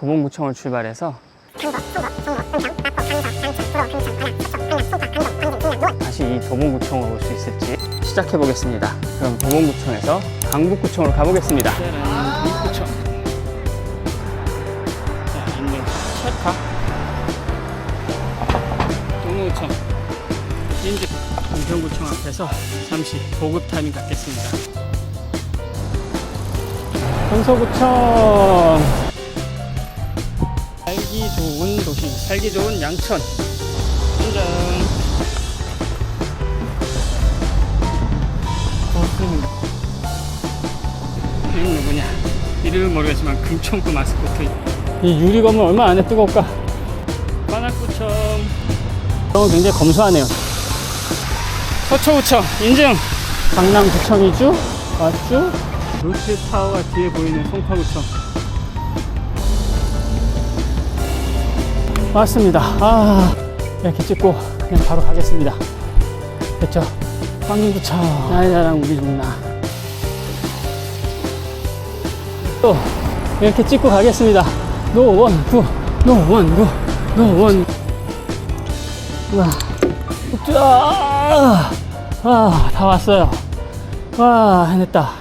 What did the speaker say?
도봉구청을 출발해서 다시 이 도봉구청으로 올 수 있을지 시작해 보겠습니다. 그럼 도봉구청에서 강북구청으로 가보겠습니다. 강북구청. 자, 인증 체크. 동구구청. 인증. 공평구청 앞에서 잠시 보급 타이밍 갖겠습니다. 동서구청. 살기 좋은 도시, 살기 좋은 양천. 인정. 좋습니다. 이름 누구냐? 이름은 모르겠지만 금총구 마스코트. 이 유리 건물 얼마 안에 뜨거울까? 관악구청. 어, 굉장히 검소하네요. 서초구청 인증. 강남구청이죠? 맞죠? 롯데타워가 뒤에 보이는 송파구청. 맞습니다. 아, 이렇게 찍고 그냥 바로 가겠습니다. 됐죠? 황림구청. 나이나랑 우리 중나. 또, 이렇게 찍고 가겠습니다. 노원구, 노원구, 노원. 와, 자, 아, 다 왔어요. 와, 해냈다.